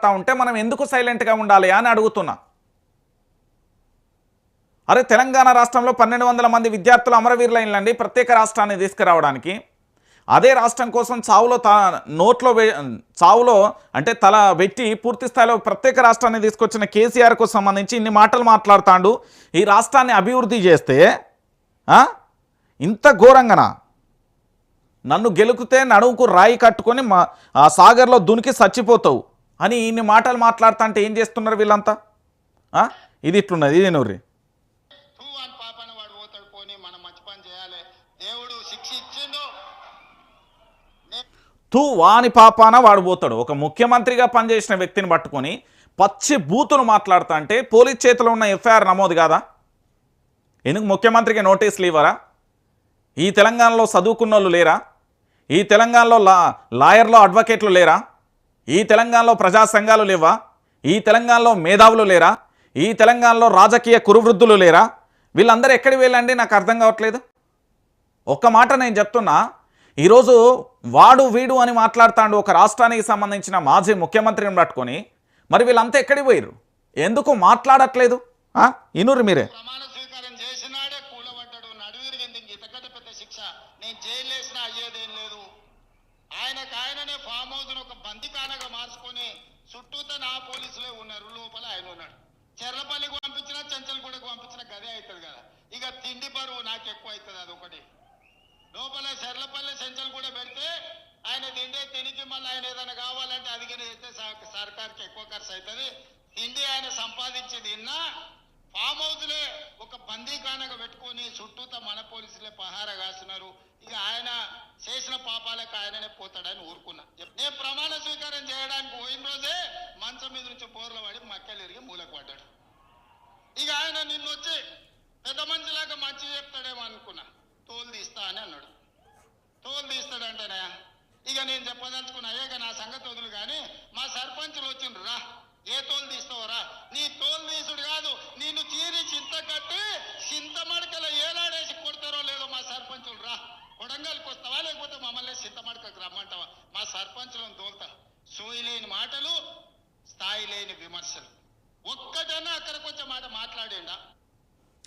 మాట్లాడుతూ ఉంటే మనం ఎందుకు సైలెంట్గా ఉండాలి అని అడుగుతున్నా. అరే తెలంగాణ రాష్ట్రంలో పన్నెండు వందల మంది విద్యార్థులు అమరవీరులైనండి ప్రత్యేక రాష్ట్రాన్ని తీసుకురావడానికి. అదే రాష్ట్రం కోసం చావులో త నోట్లో వే చావులో అంటే తల పెట్టి పూర్తి స్థాయిలో ప్రత్యేక రాష్ట్రాన్ని తీసుకొచ్చిన కేసీఆర్కు సంబంధించి ఇన్ని మాటలు మాట్లాడుతాండు. ఈ రాష్ట్రాన్ని అభివృద్ధి చేస్తే ఇంత ఘోరంగానా? నన్ను గెలుకుతే నడుముకు రాయి కట్టుకొని మా ఆ సాగర్లో దునికి చచ్చిపోతావు అని ఇన్ని మాటలు మాట్లాడుతా అంటే ఏం చేస్తున్నారు వీళ్ళంతా? ఇది ఇట్లున్నది ఇది నూరి తూ వాని పాపాన వాడు పోతాడు. ఒక ముఖ్యమంత్రిగా పనిచేసిన వ్యక్తిని పట్టుకొని పచ్చి బూతులు మాట్లాడుతా అంటే పోలీస్ చేతిలో ఉన్న ఎఫ్ఐఆర్ నమోదు కాదా? ఎందుకు ముఖ్యమంత్రికి నోటీసులు ఇవ్వరా? ఈ తెలంగాణలో చదువుకున్న వాళ్ళు లేరా? ఈ తెలంగాణలో లా లాయర్లు అడ్వకేట్లు లేరా? ఈ తెలంగాణలో ప్రజా సంఘాలు లేవా? ఈ తెలంగాణలో మేధావులు లేరా? ఈ తెలంగాణలో రాజకీయ కురువృద్ధులు లేరా? వీళ్ళందరూ ఎక్కడికి వెళ్ళండి? నాకు అర్థం కావట్లేదు. ఒక్క మాట నేను చెప్తున్నా. ఈరోజు వాడు వీడు అని మాట్లాడుతాండు ఒక రాష్ట్రానికి సంబంధించిన మాజీ ముఖ్యమంత్రిని పట్టుకొని. మరి వీళ్ళంతా ఎక్కడికి పోయారు ఎందుకు మాట్లాడట్లేదు? ఇనురు మీరే. ఫామ్ హౌస్ ఒక బందికానగా మార్చుకొని చుట్టూతో నా పోలీసులే ఉన్నారు. లోపల ఆయన ఉన్నాడు. చెర్లపల్లికి పంపించినా చెంచల్గూడకు పంపించినా గదే అవుతుంది కదా. ఇక తిండి బరువు నాకు ఎక్కువ అవుతుంది అది ఒకటి. లోపల చెర్లపల్లి చెంచల్ కూడా పెడితే ఆయన తిండే తినికి మళ్ళీ ఆయన ఏదైనా కావాలంటే అది కానీ చేస్తే సర్కార్కి ఎక్కువ ఖర్చు అవుతుంది. తిండి ఆయన సంపాదించి తిన్నా ఫామ్ హౌస్లే ఒక బందీఖానగా పెట్టుకొని చుట్టూతో మన పోలీసులే పహారా కాస్తున్నారు. ఇక ఆయన చేసిన పాపాలకు ఆయననే పోతాడని ఊరుకున్నా మక్కెలిరిగి పడ్డాడు. ఇక ఆయన నిన్నొచ్చి పెద్ద మంచిలాగా మంచి చెప్తాడేమో అనుకున్నా. తోలు తీసి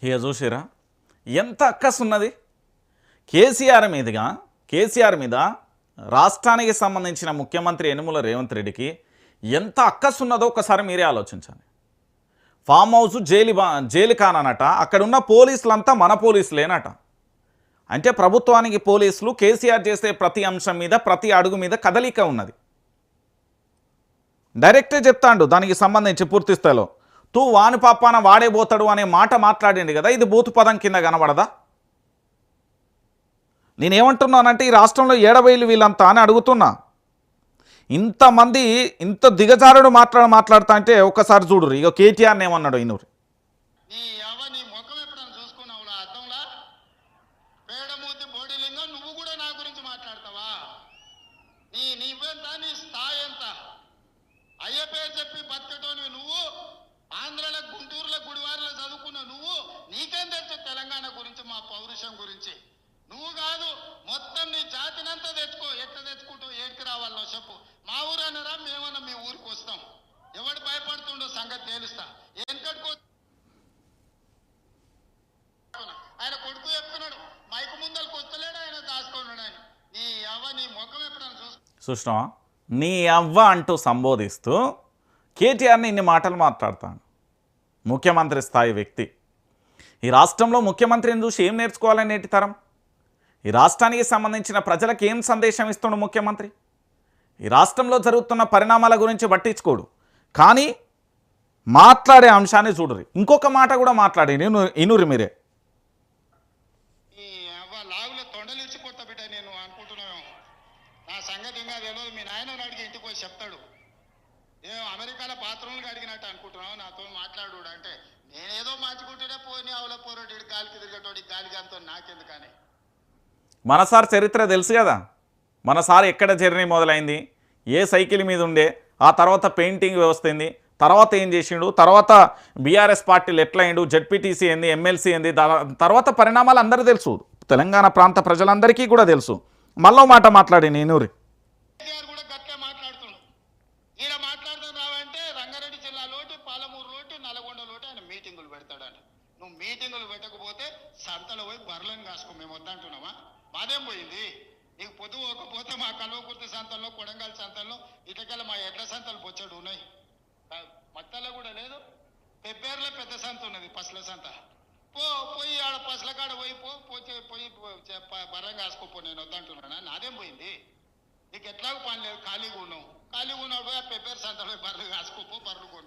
ఇక చూసిరా ఎంత అక్కస్ ఉన్నది? కేసీఆర్ మీదుగా కేసీఆర్ మీద రాష్ట్రానికి సంబంధించిన ముఖ్యమంత్రి యనుమల రేవంత్ రెడ్డికి ఎంత అక్కస్ ఉన్నదో ఒకసారి మీరే ఆలోచించండి. ఫామ్ హౌస్ జైలు బా జైలు కాననట అక్కడ ఉన్న పోలీసులంతా మన పోలీసులేనట. అంటే ప్రభుత్వానికి పోలీసులు కేసీఆర్ చేసే ప్రతి అంశం మీద ప్రతి అడుగు మీద కదలిక ఉన్నది. డైరెక్టే చెప్తాండు దానికి సంబంధించి పూర్తి స్థాయిలో. తూ వాని పాపాన వాడే పోతాడు అనే మాట మాట్లాడింది కదా ఇది బూతు పదం కింద కనబడదా? నేనేమంటున్నానంటే ఈ రాష్ట్రంలో ఏడవేలు వీళ్ళంతా అని అడుగుతున్నా. ఇంతమంది ఇంత దిగజారుడు మాట్లాడ మాట్లాడుతా అంటే ఒక్కసారి చూడురు ఇక కేటీఆర్ని ఏమన్నాడు ఇనూరు నీ నీవెంత నీ స్థాయి ఎంత? చెప్పి బతికటోనివి నువ్వు? ఆంధ్రలో గుంటూరులో గుడివారిలో చదువుకున్న నువ్వు నీకేం తెలుసు తెలంగాణ గురించి మా పౌరుషం గురించి? నువ్వు కాదు మొత్తం నీ జాతినంతా తెచ్చుకో. ఎట్లా తెచ్చుకుంటావు? ఏడికి రావాలో చెప్పు. మా ఊరు అన్నారా మేమన్నా మీ ఊరికి వస్తాం. ఎవడు భయపడుతుండో సంగతి తేలుస్తా. వెనకటికో ఆయన కొడుకు చెప్తున్నాడు మైకు ముందరకు వస్తలేడు ఆయన దాచుకున్నాడు ఆయన. నీ అవ్వ నీ ముఖం ఎప్పుడైనా చూసు సుష్మా నీ అవ్వ అంటూ సంబోధిస్తూ కేటీఆర్ని ఇన్ని మాటలు మాట్లాడతాను. ముఖ్యమంత్రి స్థాయి వ్యక్తి. ఈ రాష్ట్రంలో ముఖ్యమంత్రిని చూసి ఏం నేర్చుకోవాలని నేటి తరం? ఈ రాష్ట్రానికి సంబంధించిన ప్రజలకు ఏం సందేశం ఇస్తుండు ముఖ్యమంత్రి? ఈ రాష్ట్రంలో జరుగుతున్న పరిణామాల గురించి పట్టించుకోడు. కానీ మాట్లాడే అంశాన్ని చూడరు. ఇంకొక మాట కూడా మాట్లాడి నేను ఇనురు మీరే నీ అవ్వ లాగులో తొండలు ఇచ్చిపోతా బిడ్డ నేను అనుకుంటున్నాను నా సంగతి ఇంకా తెలియదు మీ నాయన అడిగి ఇంటికి పోయి చెప్తాడు ఏ అమెరికాలో అడిగినట్టు అనుకుంటున్నావు? నాతో మాట్లాడు అంటే నేనేదో మార్చుకుంటేనే పోయి అవల పోరాడు గాలికి తిరిగేటోడి గాలికి అంతో నాకెందుకని? మన సార్ చరిత్ర తెలుసు కదా. మన సార్ ఎక్కడ జర్నీ మొదలైంది? ఏ సైకిల్ మీద ఉండే? ఆ తర్వాత పెయింటింగ్ వ్యవస్థ ఏంది? తర్వాత ఏం చేసిండు? తర్వాత బీఆర్ఎస్ పార్టీలు ఎట్లయిండు? జడ్పీటీసీ ఏంది? ఎమ్మెల్సీ ఏంది? తర్వాత పరిణామాలు అందరూ తెలుసు. తెలంగాణ ప్రాంత ప్రజలందరికీ కూడా తెలుసు. మళ్ళీ మాట మాట్లాడి నేను నల్గొండలోటి ఆయన మీటింగులు పెడతాడంట. నువ్వు మీటింగులు పెట్టకపోతే సంతలో పోయి బర్రలను కాసుకో మేము వద్దంటున్నావా మాదేం పోయింది? నీకు పొద్దు పోకపోతే మా కల్వకుర్తి సంతల్లో కొడంగల్ సంతల్లో ఇటకల మా ఎడ్ల సంతలు పొచ్చాడు ఉన్నాయి. మత్తల్లో కూడా లేదు. పెబ్బేర్లో పెద్ద సంత ఉన్నది పసల సంత. పో పోయి ఆడ పసల కాడ పోయి పో పోతే పోయి బర్రం కాసుకోపో నేను వద్దంటున్నానా? నాదేం పోయింది? నీకు ఎట్లాగో పని లేదు ఖాళీగా ఉన్నావు.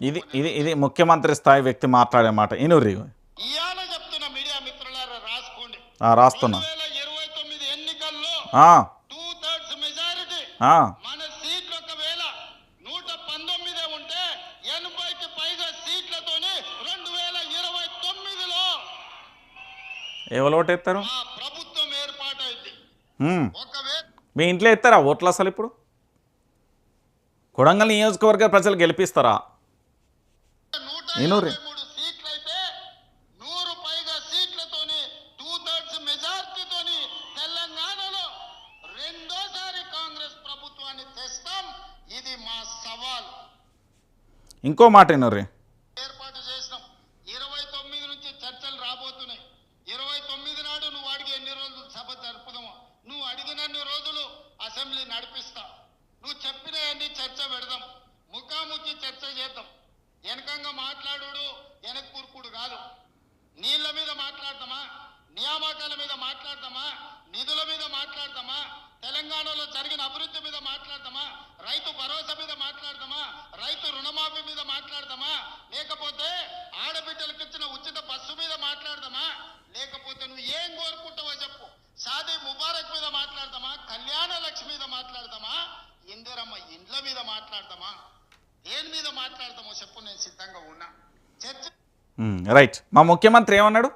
ఇది ఇది ఇది ముఖ్యమంత్రి స్థాయి వ్యక్తి మాట్లాడే మాట. ఇనుర్రి ఇవాళ చెప్తున్న మీడియా మిత్రులారా రాసుకోండి. రాస్తున్నా. ఇరవై తొమ్మిది ఎన్నికల్లో ఆ, టూ థర్డ్స్ మెజారిటీ మన సీట్లు ఒకవేళ నూట పంతొమ్మిదే ఉంటే ఎనభైకి పైగా సీట్లతోని రెండు వేల ఇరవై తొమ్మిదిలో ఎవరు ప్రభుత్వం ఏర్పాటైంది. హ్మ్. ఒకవేళ మీ ఇంట్లో ఎత్తారా ఓట్లు అసలు ఇప్పుడు? కొడంగల్ నియోజకవర్గ ప్రజలు గెలిపిస్తారా? నూట ఏనూరు? ఇరవై మూడు సీట్లయితే నూరు పైగా సీట్లతోని టూ థర్డ్స్ మెజార్టీతోని తెలంగాణలో రెండోసారి కాంగ్రెస్ ప్రభుత్వాన్ని తెస్తాం. ఇది మా సవాల్. ఇంకో మాట ఇనుర్రి ఏర్పాటు చేసినాం. ఇరవై తొమ్మిది నుంచి చర్చలు రాబోతున్నాయి. ఇరవై తొమ్మిది నాడు నువ్వు అడిగి ఎన్ని రోజులు సభ జరుపుదామో నువ్వు అడిగినన్ని రోజులు అసెంబ్లీ నడిపిస్తా. చర్చ పెడదాం. ముఖాముఖి చర్చ చేద్దాం. వెనకంగా మాట్లాడు వెనక కూర్పుడు కాదు. నీళ్ళ మీద మాట్లాడతామా నియామకాల మీద మాట్లాడతామా నిధుల మీద మాట్లాడతామా తెలంగాణలో జరిగిన అభివృద్ధి మీద మాట్లాడతామా రైతు భరోసా మీద మాట్లాడతామా రైతు రుణమాఫీ మీద మాట్లాడతామా లేకపోతే ఆడబిడ్డలకు ఇచ్చిన ఉచిత బస్సు మీద మాట్లాడతామా లేకపోతే నువ్వు ఏం కోరుకుంటావో చెప్పు షాదీ ముబారక్ మీద మాట్లాడతామా కళ్యాణ లక్ష్మి మీద మాట్లాడతామా ఇందిరమ్మ ఇండ్ల మీద మాట్లాడతామా దేని మీద మాట్లాడతామో చెప్పు నేను సిద్ధంగా ఉన్నా చర్చ మ్మ్, రైట్. మా ముఖ్యమంత్రి ఏమన్నాడు?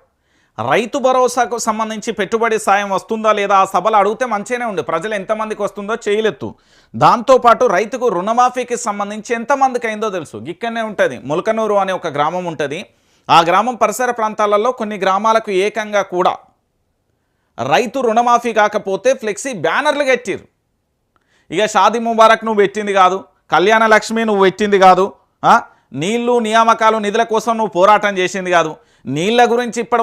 రైతు భరోసాకు సంబంధించి పెట్టుబడి సాయం వస్తుందా లేదా ఆ సభలు అడిగితే మంచిగానే ఉంది ప్రజలు ఎంతమందికి వస్తుందో చేయలేదు. దాంతోపాటు రైతుకు రుణమాఫీకి సంబంధించి ఎంతమందికి అయిందో తెలుసు. గిక్కనే ఉంటుంది. ములకనూరు అనే ఒక గ్రామం ఉంటుంది. ఆ గ్రామం పరిసర ప్రాంతాలలో కొన్ని గ్రామాలకు ఏకంగా కూడా రైతు రుణమాఫీ కాకపోతే ఫ్లెక్సీ బ్యానర్లు కట్టిరు ఇక షాదీ ముబారక్ నువ్వు పెట్టింది కాదు. కళ్యాణ లక్ష్మి నువ్వు పెట్టింది కాదు. నీళ్ళు నియామకాలు నిధుల కోసం నువ్వు పోరాటం చేసింది కాదు. నీళ్ళ గురించి ఇప్పటి